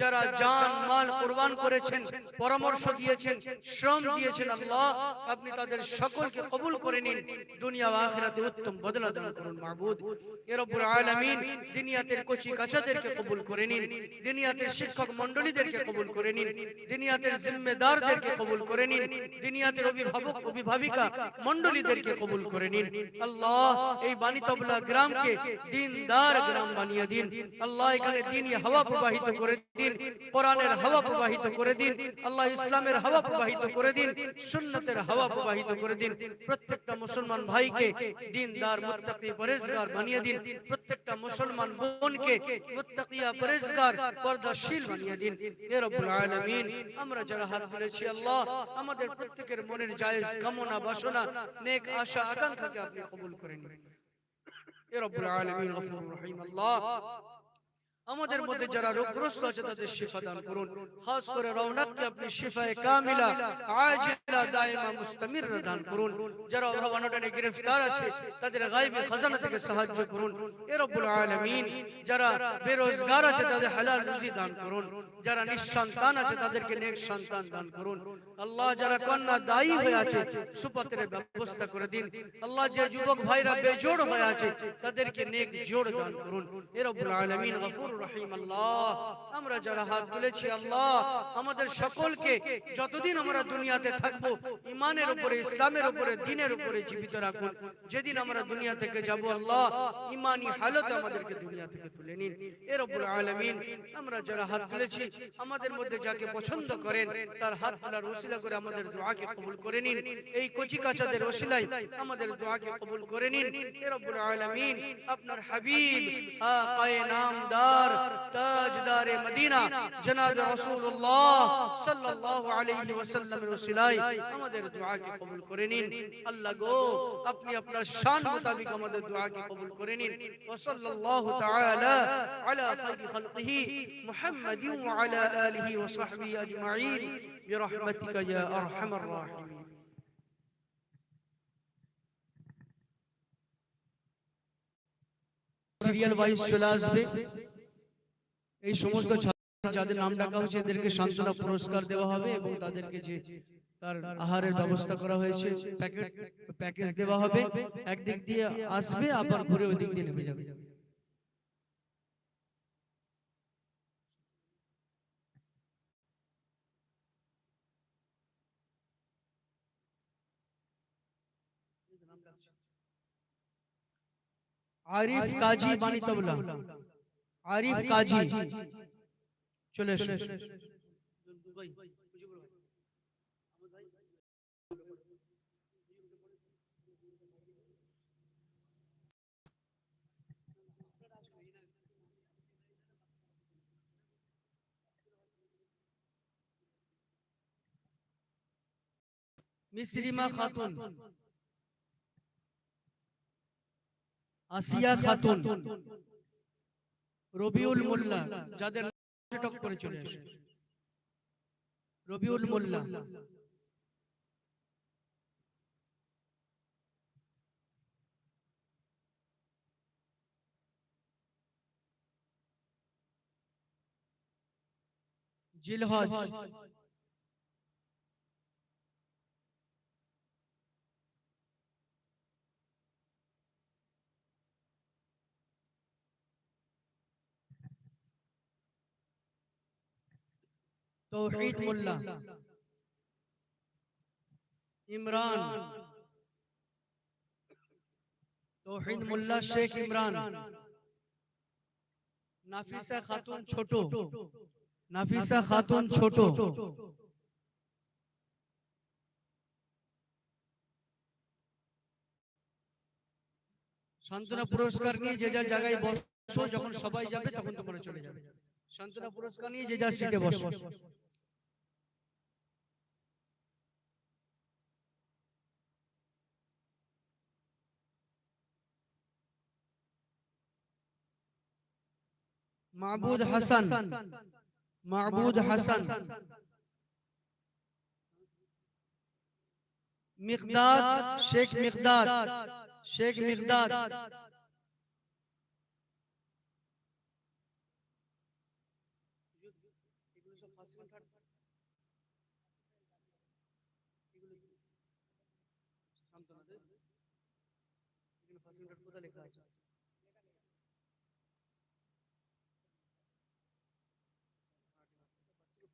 যারা জান, মাল কোরবান করেছেন, পরামর্শ দিয়েছেন, শ্রম দিয়েছেন আল্লাহ, আপনি তাদের সকলকে কবুল করে নিন। দুনিয়া আখিরাতে উত্তম বদলা দান করুন মাহবুদ। আলামিন দুনিয়াতের কচি কাচাদেরকে কবুল করে নিন। দুনিয়াতের শিক্ষক মণ্ডলীদেরকে কবুল করে নিন। দুনিয়াতের জিম্মেদারদেরকে কবুল করে নিন। দুনিয়াতের অভিভাবক, অভিভাবিকা মণ্ডলীদেরকে কবুল করে নিন। আল্লাহ, এই গ্রামকে দিনদার গ্রাম বানিয়ে দিন। আল্লাহ, এখানে দিনই হাওয়া প্রবাহিত করে দিন কোরআনের হাওয়া প্রবাহিত করে দিন, আল্লাহ ইসলামের হাওয়া প্রবাহিত করে দিন, সুন্নতের হাওয়া প্রবাহিত করে দিন। প্রত্যেকটা মুসলমান ভাইকে দিনদার, মুত্তাকি পরেজগার বানিয়ে দিন। প্রত্যেকটা মুসলমান বোনকে মুত্তাকিয়া পরেজগার, পর্দাশীল বানিয়ে দিন। হে রব্বুল আলামিন, আমরা যারা হাত তুলেছি আল্লাহ, আমাদের প্রত্যেকের মনের জায়েজ কামনা, বাসনা, নেক আশা, আকাঙ্ক্ষাকে আপনি কবুল করে নিন। হে রব্বুল আলামিন, গফুর রহিম, আল্লাহ। আমাদের মধ্যে যারা রোগগ্রস্ত আছে তাদের শিফা দান করুন। খাস করে রৌনককে আপনি শিফায়ে কামিলা আজিলা দাইমা মুস্তামির দান করুন। যারা অভাব অনটনে গ্রেফতার আছে তাদের গায়বী খাজানা থেকে সাহায্য করুন। এ রব্বুল আলামিন যারা বেরোজগার আছে তাদের হালাল রুজি দান করুন। যারা নিঃসন্তান আছে তাদেরকে নেক সন্তান দান করুন। আল্লাহ যারা কন্যা দায়ী হয়ে আছে সুপাত্রের ব্যবস্থা করে দিন। আল্লাহ যে যুবক ভাইরা বেজোড় হয়ে আছে তাদেরকে নেক জোড় দান করুন। এ রব্বুল আলামিন গফুর আমরা যারা হাত তুলেছি আল্লাহ, আমাদের সকলকে যতদিন আমরা দুনিয়াতে থাকব ইমানের উপরে, ইসলামের উপরে, দিনের উপরে জীবিত রাখুন। যেদিন আমরা দুনিয়া থেকে যাব আল্লাহ ইমানি আমাদেরকে দুনিয়া থেকে তুলে নিন। এ রব্বুল আলামিন, আমরা যারা হাত তুলেছি আমাদের মধ্যে যাকে পছন্দ করেন, তার হাত তোলার ওসিলা করে আমাদের দোয়াকে কবুল করে নিন। এই কচি কাচাদের ওসিলায় আমাদের দোয়াকে কবুল করে নিন। এ রব্বুল আলামিন, আপনার হাবিব আকায়ে নামদার তাজদার মদিনা জনাব রাসূলুল্লাহ সাল্লাল্লাহু আলাইহি ওয়াসাল্লামের ওসিলায় আমাদের দোয়াকে কবুল করে নিন আল্লাহ গো আপনি আপনার শান মোতাবেক আমাদের দোয়াকে কবুল করে নিন ওয়া সাল্লাল্লাহু তাআলা আলা খায়রি খালকিহি মুহাম্মাদিন ওয়া আলা আলিহি ওয়া সাহবিহি আজমাইন برحمتك يا ارحم الراحمين সিরিয়াল ওয়াইজ চলে আসবে এই সমস্ত ছাত্র যাদের নাম ডাকা হয়েছে এদেরকে সান্ত্বনা পুরস্কার দেওয়া হবে এবং তাদেরকে যে তার আহারের ব্যবস্থা করা হয়েছে প্যাকেট প্যাকেজ দেওয়া হবে একদিক দিয়ে আসবে আবার ঘুরে ওই দিক দিয়ে নেমে যাবে। আরিফ কাজী বাণী তবলা। আরিফ কাজী চলে এসো মিসরিমা খাতুন আসিয়া খাতুন রবিউল মোল্লা যাদের টক করে চলে আসে রবিউল মোল্লা। জিলহজ। তৌহিদ মোল্লা। ইমরান। তৌহিদ মোল্লা শেখ ইমরান। নাফিসা খাতুন ছোট। নাফিসা খাতুন ছোট। সান্ত্বনা পুরস্কার নিয়ে যে যার জায়গায় বসো যখন সবাই যাবে তখন তোমরা চলে যাবে। সান্ত্বনা পুরস্কার নিয়ে যে যার সিটে বসো। মাহবুদ হাসান মাহবুদ হাসান মিকদাদ শেখ মিকদাদ শেখ মিকদাদ এগুলো সব ফার্স্ট সেকেন্ড থার্ড এগুলো কি? সান্ত্বনা দেব এখানে ফার্স্ট সেকেন্ড থার্ড কোথায় লেখা আছে ফার্স্ট করে ফার্স্ট লিখবেন না তার কি করব তার কি লেখা আছে?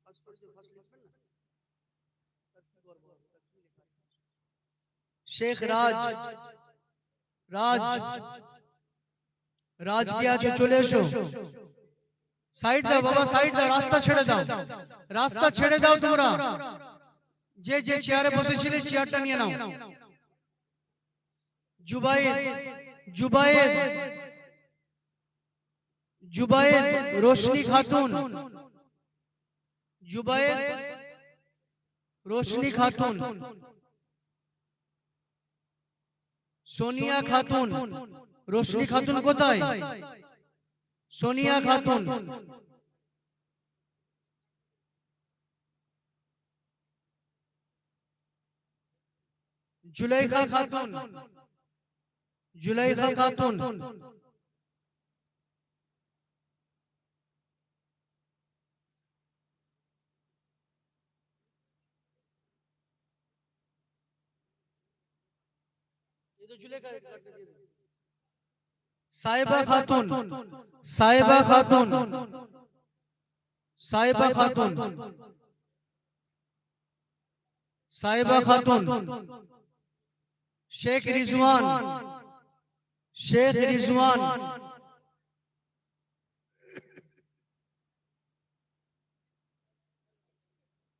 শেখ রাজ। রাজ। রাজ। কি আছে চলে এসো। সাইড দাও বাবা সাইড দাও রাস্তা ছেড়ে দাও। রাস্তা ছেড়ে দাও। তোমরা। যে যে চেয়ারে বসেছিলে চেয়ারটা নিয়ে নাও। জুবাইদ জুবাইদ জুবাইদ রোশনি খাতুন। জুবাইদ রোশনি খাতুন। সোনিয়া খাতুন। রোশনি খাতুন কোথায়? সোনিয়া খাতুন। জুলাইখা খাতুন। জুলাইখা খাতুন। সাহেবা খাতুন সাহেবা খাতুন সাহেবা খাতুন সাহেবা খাতুন শেখ রিজওয়ান শেখ রিজওয়ান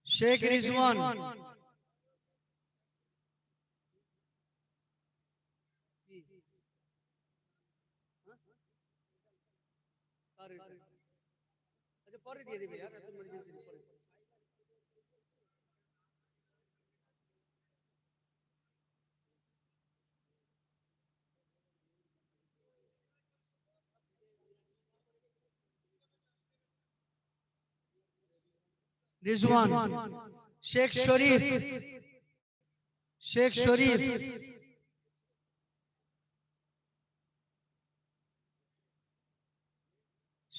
শেখ রিজওয়ান আচ্ছা পরে দিয়ে দিবে यार এত ইমার্জেন্সি পরে রিজওয়ান শেখ শরীফ শেখ শরীফ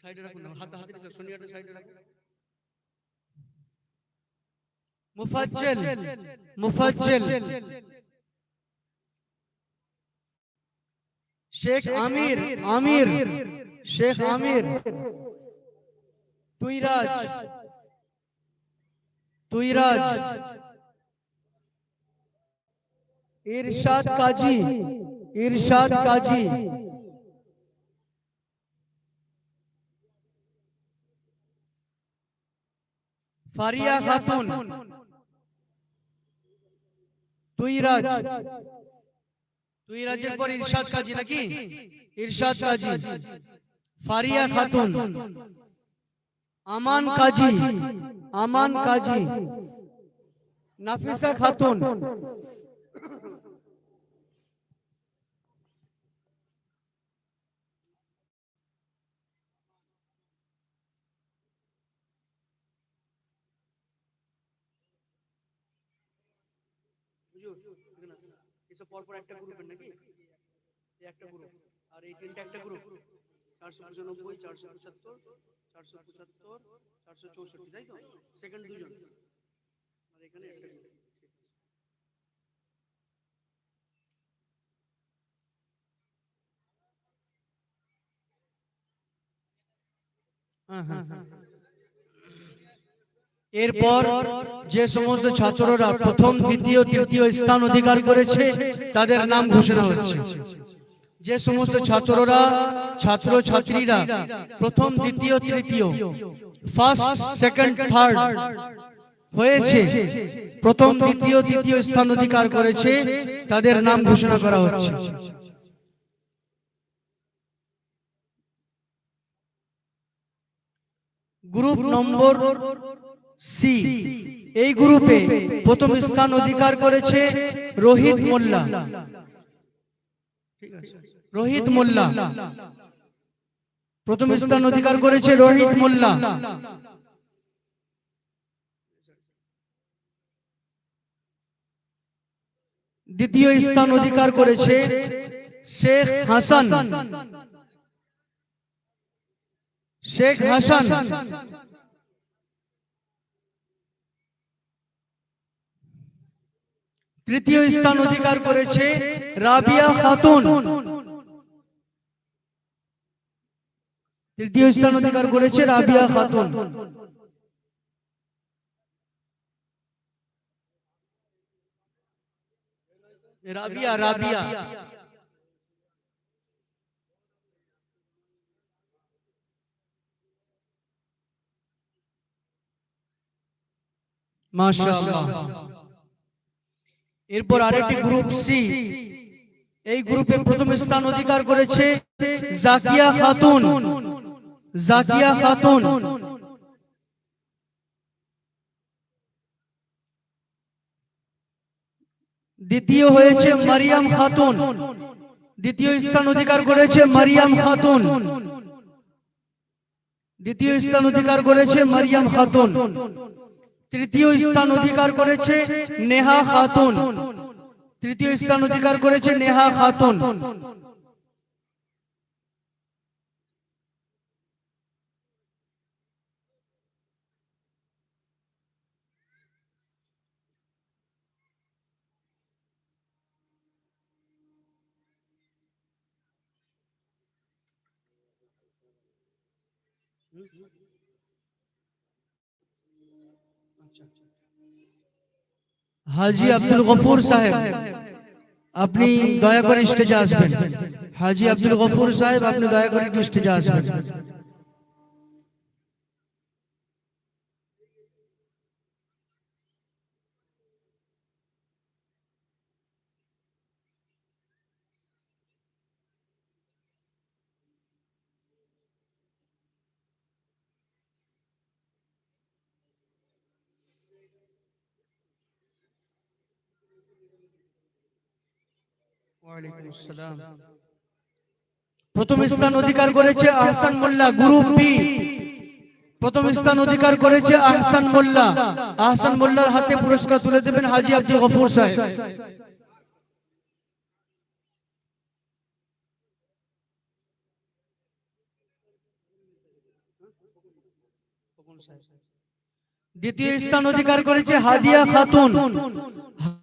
সাইডে রাখুন মুফাজ্জল। মুফাজ্জল। শেখ আমির আমির শেখ আমির। তুইরাজ। তুইরাজ। ইরশাদ কাজী ইরশাদ কাজী। ফারিয়া খাতুন তুইরাজ। তুইরাজের পর ইরশাদ কাজী নাকি? ইরশাদ কাজী। ফারিয়া খাতুন। আমান কাজী। আমান কাজী। নাফিসা খাতুন। হুজুর এখানে আসুন। এসব পরপর একটা গ্রুপের নাকি? এই একটা গ্রুপ আর এই তিনটা একটা গ্রুপ চারশো পঁচানব্বই, চারশো পঁচাত্তর চারশো পঁচাত্তর, চারশো চৌষট্টি, তাই তো? সেকেন্ড দুজন। আর এখানে একটা গ্রুপ হ্যাঁ হ্যাঁ হ্যাঁ। এরপর যে সমস্ত ছাত্ররা প্রথম দ্বিতীয় তৃতীয় স্থান অধিকার করেছে তাদের নাম ঘোষণা হচ্ছে। যে সমস্ত ছাত্ররা ছাত্র ছাত্রীরা প্রথম দ্বিতীয় তৃতীয় ফার্স্ট সেকেন্ড থার্ড হয়েছে। প্রথম দ্বিতীয় তৃতীয় স্থান অধিকার করেছে তাদের নাম ঘোষণা করা হচ্ছে। Group number C. এই গ্রুপে প্রথম স্থান অধিকার করেছে রোহিত মোল্লা। রোহিত মোল্লা। প্রথম স্থান অধিকার করেছে রোহিত মোল্লা। দ্বিতীয় স্থান অধিকার করেছে শেখ হাসান। শেখ হাসান। তৃতীয় স্থান অধিকার করেছে রাবিয়া খাতুন। তৃতীয় স্থান অধিকার করেছে রাবিয়া খাতুন। রাবিয়া রাবিয়া। মাশাআল্লাহ। এরপর আরেকটি গ্রুপ সি। এই গ্রুপে প্রথম স্থান অধিকার করেছে জাকিয়া খাতুন। জাকিয়া খাতুন। দ্বিতীয় হয়েছে মারিয়াম খাতুন। দ্বিতীয় স্থান অধিকার করেছে মারিয়াম খাতুন। দ্বিতীয় স্থান অধিকার করেছে মারিয়াম খাতুন। তৃতীয় স্থান অধিকার করেছে নেহা খাতুন। তৃতীয় স্থান অধিকার করেছে নেহা খাতুন। হাজি আব্দুল গফুর সাহেব আপনি দয়া করে স্টেজে আসবেন হাজি আব্দুল গফুর সাহেব আপনি দয়া করে একটু স্টেজে আসবেন প্রথম স্থান অধিকার করেছে আহসান মোল্লা গ্রুপ বি। প্রথম স্থান অধিকার করেছে আহসান মোল্লা। আহসান মোল্লার হাতে পুরস্কার তুলে দেবেন হাজি আব্দুল গফুর সাহেব। দ্বিতীয় স্থান অধিকার করেছে হাদিয়া খাতুন।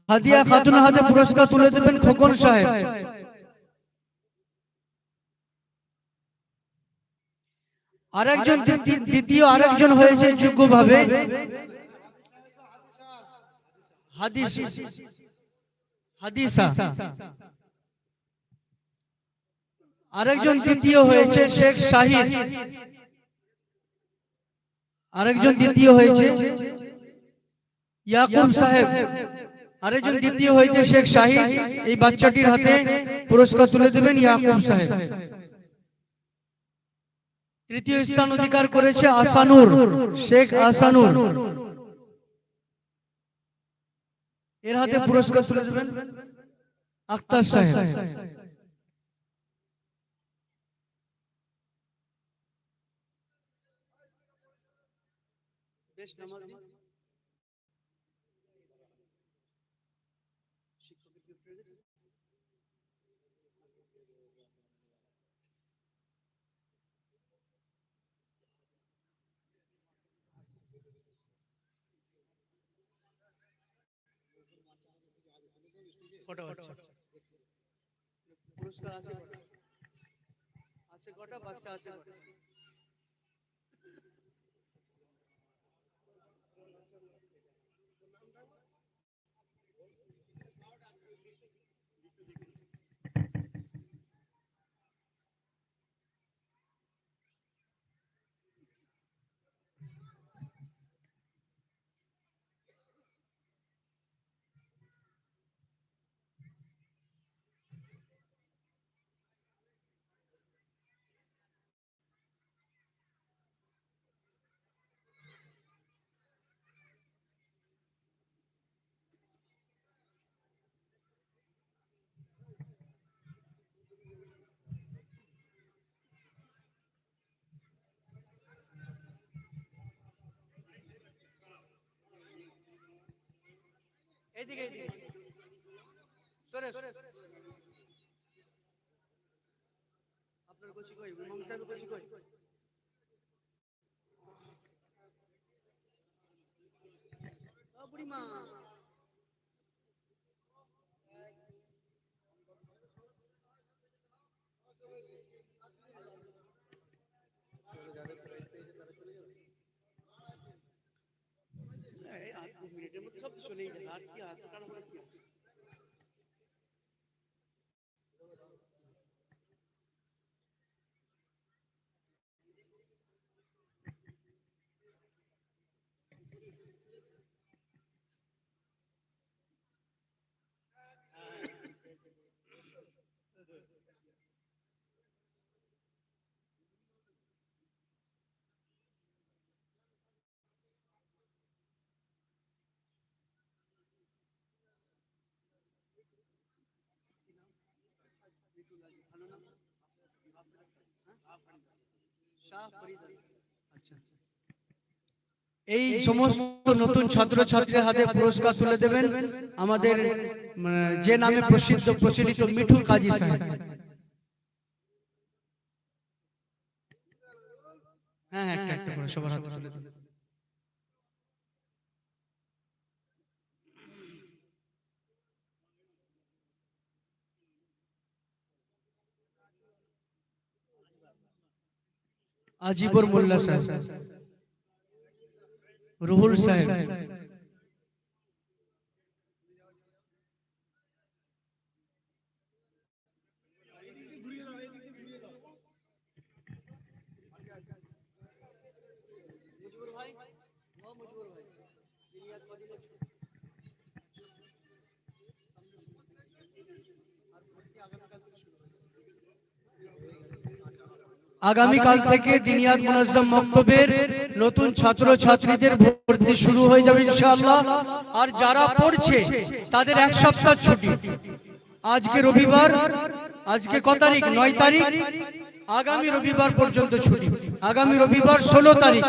হাদিয়া খাতুনের হাতে পুরস্কার তুলে দেবেন খোকন সাহেব। আরেকজন দ্বিতীয়- আরেকজন হয়েছে হাদিস। হাদিসা। আরেকজন দ্বিতীয় হয়েছে শেখ শাহিদ। আরেকজন দ্বিতীয় হয়েছে ইয়াকুব সাহেব। আরেকজন দ্বিতীয় হয়েছে শেখ শাহিদ এই বাচ্চাটির হাতে পুরস্কার তুলে দেবেন ইয়াকুব সাহেব। তৃতীয় স্থান অধিকার করেছে আসানুর শেখ আসানুর। এর হাতে পুরস্কার তুলে দেবেন আখতার সাহেব। বেশ নামাজি। কটা বাচ্চা পুরস্কার আছে কটা আছে কটা বাচ্চা আছে এইদিকে এইদিকে সরে সরে। আপনার কচি কই? ইমাম সাহেব কচি কই? বুড়ি বুড়িমা। মিনিটের মধ্যে সব তো চলেই কি এত তাড়াহুড়ো কি এই সমস্ত নতুন ছাত্র ছাত্রীর হাতে পুরস্কার তুলে দেবেন আমাদের মানে, যে নামে প্রসিদ্ধ প্রচলিত মিঠু কাজী সাহেব হ্যাঁ হ্যাঁ একটা একটা করে সবার হাতে তুলে দেবেন। আজিবর মোল্লা সাহেব রুহুল সাহেব আগামীকাল থেকে দিনিয়াত মুনাজ্জম মক্তবের নতুন ছাত্র ছাত্রীদের ভর্তি শুরু হয়ে যাবে ইনশাআল্লাহ। আর যারা পড়ছে তাদের এক সপ্তাহ ছুটি। আজকে রবিবার আজকে ক তারিখ? নয় তারিখ? আগামী রবিবার পর্যন্ত ছুটি। আগামী রবিবার ষোলো তারিখ।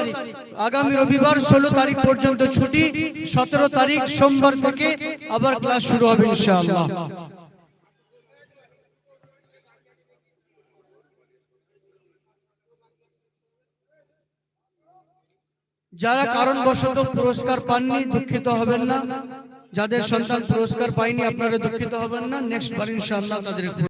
আগামী রবিবার ষোলো তারিখ পর্যন্ত ছুটি। সতেরো তারিখ সোমবার থেকে আবার ক্লাস শুরু হবে ইনশাআল্লাহ। যারা কারণবশত পুরস্কার পাননি, দুঃখিত হবেন না। যাদের সন্তান পুরস্কার পায়নি, আপনারা দুঃখিত হবেন না। নেক্সট বার ইনশাআল্লাহ তাদের